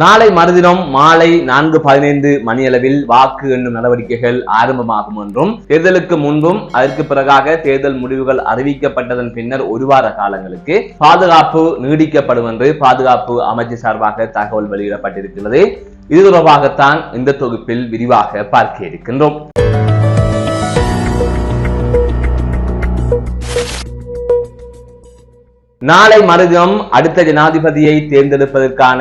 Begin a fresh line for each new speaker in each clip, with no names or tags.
நாளை மறுதினம் மாலை நான்கு பதினைந்து மணியளவில் வாக்கு எண்ணும் நடவடிக்கைகள் ஆரம்பமாகும் என்றும் தேர்தலுக்கு முன்பும் அதற்கு பிறகாக தேர்தல் முடிவுகள் அறிவிக்கப்பட்டதன் பின்னர் ஒரு வார காலங்களுக்கு பாதுகாப்பு நீடிக்கப்படும் என்று பாதுகாப்பு அமைச்சு சார்பாக தகவல் வெளியிடப்பட்டிருக்கிறது இது தொடர்பாகத்தான் இந்த தொகுப்பில் விரிவாக பார்க்க இருக்கின்றோம் நாளை மறுதினம் அடுத்த ஜனாதிபதியை தேர்ந்தெடுப்பதற்கான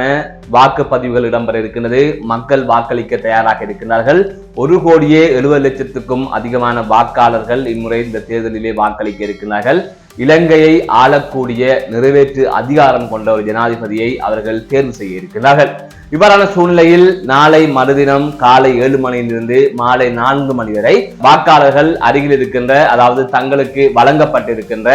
வாக்குப்பதிவுகள் இடம்பெற இருக்கின்றது மக்கள் வாக்களிக்க தயாராக இருக்கின்றார்கள் ஒரு கோடியே எழுபது லட்சத்துக்கும் அதிகமான வாக்காளர்கள் இம்முறை இந்த தேர்தலிலே வாக்களிக்க இருக்கிறார்கள் இலங்கையை ஆளக்கூடிய நிறைவேற்று அதிகாரம் கொண்ட ஒரு ஜனாதிபதியை அவர்கள் தேர்வு செய்ய இருக்கிறார்கள் இவ்வாறான சூழ்நிலையில் நாளை மறுதினம் காலை ஏழு மணியிலிருந்து மாலை நான்கு மணி வரை வாக்காளர்கள் அருகில் இருக்கின்ற அதாவது தங்களுக்கு வழங்கப்பட்டிருக்கின்ற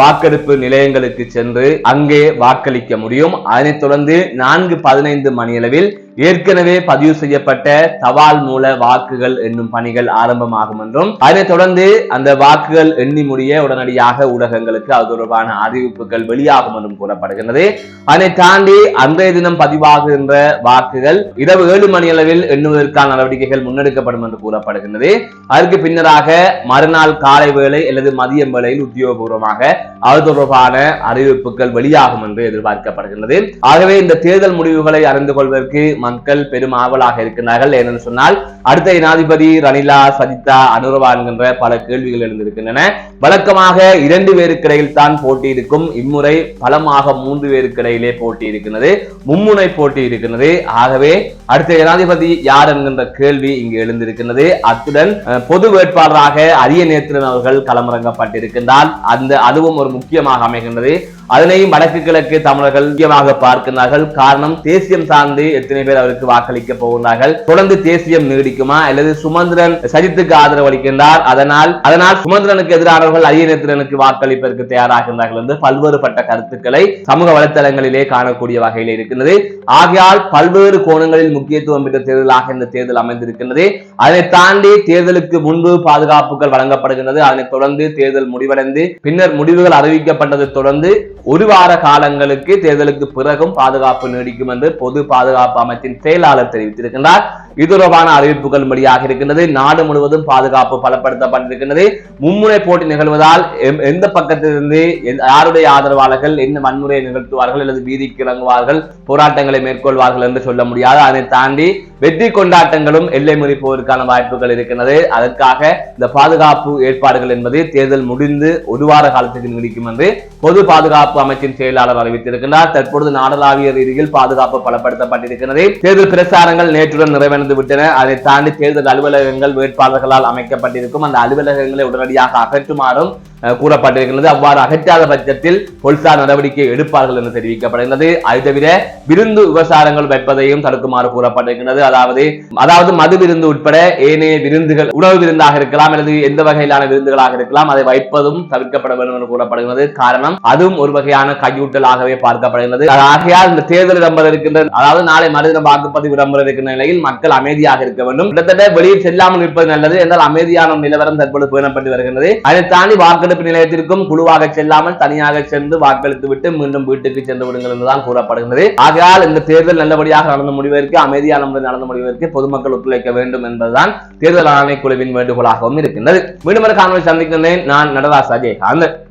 வாக்கெடுப்பு நிலையங்களுக்கு சென்று அங்கே வாக்களிக்க முடியும் அதனைத் தொடர்ந்து நான்கு பதினைந்து மணியளவில் ஏற்கனவே பதிவு செய்யப்பட்ட தபால் மூல வாக்குகள் என்னும் பணிகள் ஆரம்பமாகும் என்றும் அதனைத் தொடர்ந்து அந்த வாக்குகள் எண்ணி முடிய உடனடியாக ஊடகங்களுக்கு அது தொடர்பான அறிவிப்புகள் வெளியாகும் என்றும் கூறப்படுகின்றது அதனை தாண்டி அன்றைய தினம் பதிவாகுகின்ற வாக்குகள் இரவு ஏழு மணி அளவில் எண்ணுவதற்கான நடவடிக்கைகள் முன்னெடுக்கப்படும் என்று கூறப்படுகின்றது அதற்கு பின்னராக மறுநாள் காலை வேளை அல்லது மதியம் வேளையில் உத்தியோகபூர்வமாக அது தொடர்பான அறிவிப்புகள் வெளியாகும் என்று எதிர்பார்க்கப்படுகின்றது ஆகவே இந்த தேர்தல் முடிவுகளை அறிந்து கொள்வதற்கு மக்கள் பெரும் ஆவலாக இருக்கின்றார்கள் ஏனென்று சொன்னால் அடுத்த ஜனாதிபதி ரணிலா சஜிதா அனுரவா என்கின்ற பல கேள்விகள் எழுந்திருக்கின்றன வழக்கமாக இரண்டு பேருக்கிடையில் தான் போட்டி இருக்கும் இம்முறை பலமாக மூன்று பேருக்கிடையிலே இடையிலே போட்டி இருக்கின்றது மும்முனை போட்டி இருக்கின்றது ஆகவே அடுத்த ஜனாதிபதி யார் என்கின்ற கேள்வி இங்கு எழுந்திருக்கின்றது அத்துடன் பொது வேட்பாளராக அரிய நேத்திரன் அவர்கள் களமிறங்கப்பட்டிருக்கின்றால் அந்த அதுவும் ஒரு முக்கியமாக அமைகின்றது அதனையும் வடக்கு கிழக்கு தமிழர்கள் முக்கியமாக பார்க்கிறார்கள் காரணம் தேசியம் சார்ந்து எத்தனை பேர் அவருக்கு வாக்களிக்க போகிறார்கள் தொடர்ந்து தேசியம் நீடிக்குமா அல்லது சுமந்திரன் சஜித்துக்கு ஆதரவு அளிக்கின்றார் அதனால் அதனால் சுமந்திரனுக்கு எதிரானவர்கள் அரியநேத்திரனுக்கு வாக்களிப்பதற்கு தயாராகின்றார்கள் என்று பட்ட கருத்துக்களை சமூக வலைத்தளங்களிலே காணக்கூடிய வகையில் இருக்கின்றது ஆகையால் பல்வேறு கோணங்களில் முக்கியத்துவம் பெற்ற தேர்தலாக இந்த தேர்தல் அமைந்திருக்கின்றது அதனை தாண்டி தேர்தலுக்கு முன்பு பாதுகாப்புகள் வழங்கப்படுகின்றது அதனைத் தொடர்ந்து தேர்தல் முடிவடைந்து பின்னர் முடிவுகள் அறிவிக்கப்பட்டதை தொடர்ந்து ஒரு வார காலங்களுக்கு தேர்தலுக்கு பிறகும் பாதுகாப்பு நீடிக்கும் என்று பொது பாதுகாப்பு அமைச்சின் செயலாளர் தெரிவித்திருக்கின்றார் இது தொடர்பான அறிவிப்புகள் வெளியாக இருக்கின்றது நாடு முழுவதும் பாதுகாப்பு பலப்படுத்தப்பட்டிருக்கின்றது மும்முறை போட்டி நிகழ்வதால் எந்த பக்கத்திலிருந்து யாருடைய ஆதரவாளர்கள் என்ன வன்முறையை நிகழ்த்துவார்கள் அல்லது வீதிக்கு இறங்குவார்கள் போராட்டங்களை மேற்கொள்வார்கள் என்று சொல்ல முடியாது அதனை தாண்டி வெற்றி கொண்டாட்டங்களும் எல்லை மீறி வாய்ப்புகள் இருக்கின்றது அதற்காக இந்த பாதுகாப்பு ஏற்பாடுகள் என்பது தேர்தல் முடிந்து ஒரு வார காலத்துக்கு நீடிக்கும் என்று பொது பாதுகாப்பு பாதுகாப்பு அமைச்சின் செயலாளர் அறிவித்திருக்கிறார் தற்பொழுது நாடளாவிய ரீதியில் பாதுகாப்பு பலப்படுத்தப்பட்டிருக்கிறது தேர்தல் பிரச்சாரங்கள் நேற்றுடன் நிறைவடைந்து விட்டன அதை தாண்டி தேர்தல் அலுவலகங்கள் வேட்பாளர்களால் அமைக்கப்பட்டிருக்கும் அந்த அலுவலகங்களை உடனடியாக அகற்றுமாறும் கூறப்பட்டிருக்கிறது அவ்வாறு அகற்றாத பட்சத்தில் போல்சார் நடவடிக்கை எடுப்பார்கள் என்று தெரிவிக்கப்படுகிறது அது தவிர விருந்து விவசாரங்கள் வைப்பதையும் தடுக்குமாறு கூறப்பட்டிருக்கிறது அதாவது அதாவது மது விருந்து உட்பட ஏனைய விருந்துகள் உணவு விருந்தாக இருக்கலாம் அல்லது எந்த வகையிலான விருந்துகளாக இருக்கலாம் அதை வைப்பதும் தவிர்க்கப்பட வேண்டும் என்று கூறப்படுகிறது காரணம் அதுவும் ஒரு வகையான கையூட்டலாகவே பார்க்கப்படுகிறது ஆகையால் இந்த தேர்தல் இடம்பெற இருக்கின்ற அதாவது நாளை மறுதினம் வாக்குப்பதிவு இடம்பெற இருக்கின்ற நிலையில் மக்கள் அமைதியாக இருக்க வேண்டும் கிட்டத்தட்ட வெளியில் செல்லாமல் இருப்பது நல்லது என்றால் அமைதியான நிலவரம் தற்போது பேணப்பட்டு வருகிறது அதை தாண்டி வாக்கு வாக்களிப்பு நிலையத்திற்கும் குழுவாக செல்லாமல் தனியாக சென்று வாக்களித்து விட்டு மீண்டும் வீட்டுக்கு சென்று விடுங்கள் என்றுதான் கூறப்படுகிறது ஆகையால் இந்த தேர்தல் நல்லபடியாக நடந்த முடிவதற்கு அமைதியான முறையில் நடந்த முடிவதற்கு பொதுமக்கள் ஒத்துழைக்க வேண்டும் என்பதுதான் தேர்தல் ஆணைக்குழுவின் வேண்டுகோளாகவும் இருக்கின்றது மீண்டும் காணொலி சந்திக்கின்றேன் நான் நடராஜ் அஜயகாந்த்